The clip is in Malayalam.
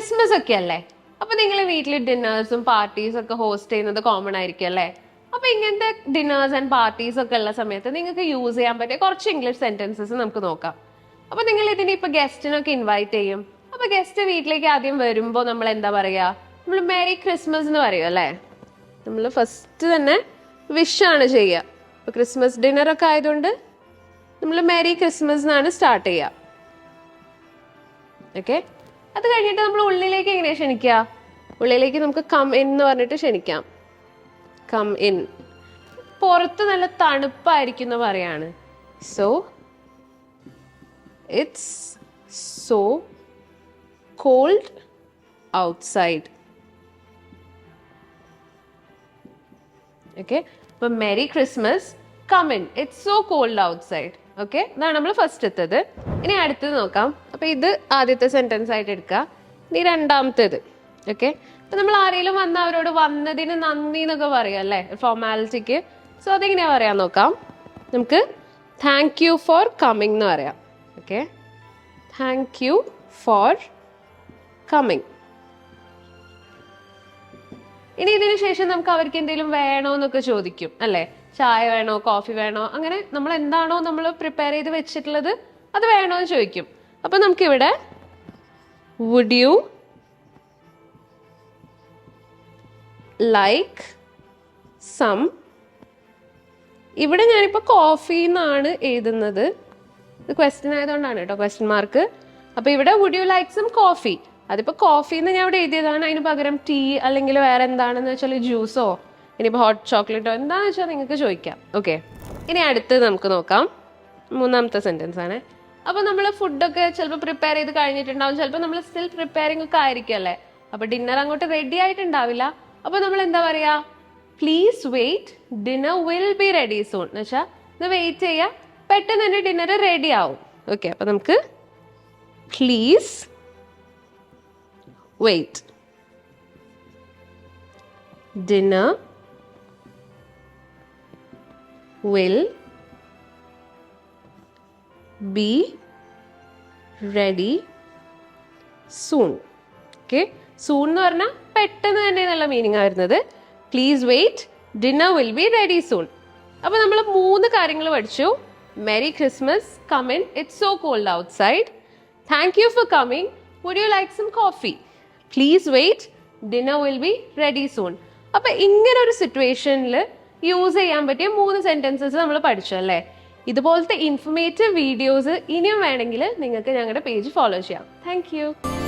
ക്രിസ്മസ് ഒക്കെ അല്ലേ? അപ്പൊ നിങ്ങൾ വീട്ടിൽ ഡിന്നേഴ്സും പാർട്ടീസും ഒക്കെ ഹോസ്റ്റ് ചെയ്യുന്നത് കോമൺ ആയിരിക്കും അല്ലേ? അപ്പൊ ഇങ്ങനത്തെ ഡിന്നേഴ്സ് ആൻഡ് പാർട്ടീസ് ഒക്കെ ഉള്ള സമയത്ത് നിങ്ങൾക്ക് യൂസ് ചെയ്യാൻ പറ്റിയ കുറച്ച് ഇംഗ്ലീഷ് സെന്റൻസസ് നമുക്ക് നോക്കാം. അപ്പൊ നിങ്ങൾ ഇതിന് ഇപ്പൊ ഗസ്റ്റിനൊക്കെ ഇൻവൈറ്റ് ചെയ്യും. അപ്പൊ ഗസ്റ്റ് വീട്ടിലേക്ക് ആദ്യം വരുമ്പോ നമ്മൾ എന്താ പറയാ? നമ്മൾ മേരി ക്രിസ്മസ് എന്ന് പറയും അല്ലേ? നമ്മൾ ഫസ്റ്റ് തന്നെ വിഷ് ആണ് ചെയ്യുക. ഇപ്പൊ ക്രിസ്മസ് ഡിന്നർ ഒക്കെ ആയതുകൊണ്ട് നമ്മൾ മേരി ക്രിസ്മസ് എന്നാണ് സ്റ്റാർട്ട് ചെയ്യുക. ഓക്കെ അത് കഴിഞ്ഞിട്ട് നമ്മൾ ഉള്ളിലേക്ക് എങ്ങനെയാ ക്ഷണിക്കുക? ഉള്ളിലേക്ക് നമുക്ക് കം ഇൻ എന്ന് പറഞ്ഞിട്ട് ക്ഷണിക്കാം. കം ഇൻ പുറത്ത് നല്ല തണുപ്പായിരിക്കും എന്ന് പറയാണ്. So it's so cold outside okay അപ്പൊ merry Christmas come in it's so cold outside okay ഇതാണ് നമ്മൾ ഫസ്റ്റ് എത്തത്. ഇനി അടുത്തത് നോക്കാം. അപ്പോൾ ഇത് ആദ്യത്തെ സെന്റൻസ് ആയിട്ട് എടുക്കുക ഇനി രണ്ടാമത്തേത്. ഓക്കെ അപ്പം നമ്മൾ ആരെങ്കിലും വന്ന അവരോട് വന്നതിന് നന്ദി എന്നൊക്കെ പറയാം അല്ലേ? ഫോർമാലിറ്റിക്ക് സോ അതെങ്ങനെയാ പറയാൻ നോക്കാം? നമുക്ക് താങ്ക് യു ഫോർ കമ്മിങ് എന്ന് പറയാം. Okay thank you for coming ഇനി ഇതിന് ശേഷം നമുക്ക് അവർക്ക് എന്തെങ്കിലും വേണോ എന്നൊക്കെ ചോദിക്കും അല്ലേ? ചായ വേണോ കോഫി വേണോ അങ്ങനെ നമ്മൾ എന്താണോ നമ്മൾ പ്രിപ്പയർ ചെയ്ത് വെച്ചിട്ടുള്ളത് അത് വേണോ എന്ന് ചോദിക്കും. അപ്പൊ നമുക്കിവിടെ വുഡ് യു ലൈക്ക് സം ഇവിടെ ഞാനിപ്പോൾ കോഫി എന്നാണ് എഴുതുന്നത്. ഇത് ക്വസ്റ്റ്യൻ ആയതുകൊണ്ടാണ് കേട്ടോ ക്വസ്റ്റ്യൻ മാർക്ക് അപ്പൊ ഇവിടെ would you like some coffee അതിപ്പോ കോഫി എന്ന് ഞാൻ ഇവിടെ എഴുതിയതാണ്. അതിന് പകരം ടീ അല്ലെങ്കിൽ വേറെ എന്താണെന്ന് വെച്ചാൽ ജ്യൂസോ ഇനിയിപ്പോൾ ഹോട്ട് ചോക്ലേറ്റോ എന്താണെന്ന് വെച്ചാൽ നിങ്ങൾക്ക് ചോദിക്കാം. ഓക്കെ ഇനി അടുത്ത് നമുക്ക് നോക്കാം. മൂന്നാമത്തെ സെന്റൻസ് ആണ്. അപ്പോൾ നമ്മൾ ഫുഡൊക്കെ ചിലപ്പോൾ പ്രിപ്പയർ ചെയ്ത് കഴിഞ്ഞിട്ടുണ്ടാവും. ചിലപ്പോൾ നമ്മൾ സ്റ്റിൽ പ്രിപ്പയറിംഗ് ഒക്കെ ആയിരിക്കും അല്ലേ? അപ്പോൾ ഡിന്നർ അങ്ങോട്ട് റെഡി ആയിട്ടുണ്ടാവില്ല. അപ്പോൾ നമ്മൾ എന്താ പറയുക please wait dinner will be ready soon എന്ന് വെച്ചാൽ ഇത് വെയിറ്റ് ചെയ്യുക പെട്ടെന്ന് തന്നെ ഡിന്നർ റെഡി ആവും. ഓക്കെ അപ്പോൾ നമുക്ക് please wait dinner will be ready soon okay soon എന്ന് പറഞ്ഞാൽ പെട്ടെന്ന് തന്നെ എന്നുള്ള മീനിങ് ആ വരുന്നത്. Please wait dinner will be ready soon അപ്പോൾ നമ്മൾ മൂന്ന് കാര്യങ്ങൾ പഠിച്ചു. Merry Christmas come in it's so cold outside thank you for coming would you like some coffee please wait dinner will be ready soon അപ്പം ഇങ്ങനെ ഒരു സിറ്റുവേഷനിൽ യൂസ് ചെയ്യാൻ പറ്റിയ മൂന്ന് സെന്റൻസസ് നമ്മൾ പഠിച്ചു അല്ലേ? ഇതുപോലത്തെ ഇൻഫർമേറ്റീവ് വീഡിയോസ് ഇനിയും വേണമെങ്കിൽ നിങ്ങൾക്ക് ഞങ്ങളുടെ പേജ് ഫോളോ ചെയ്യാം. താങ്ക്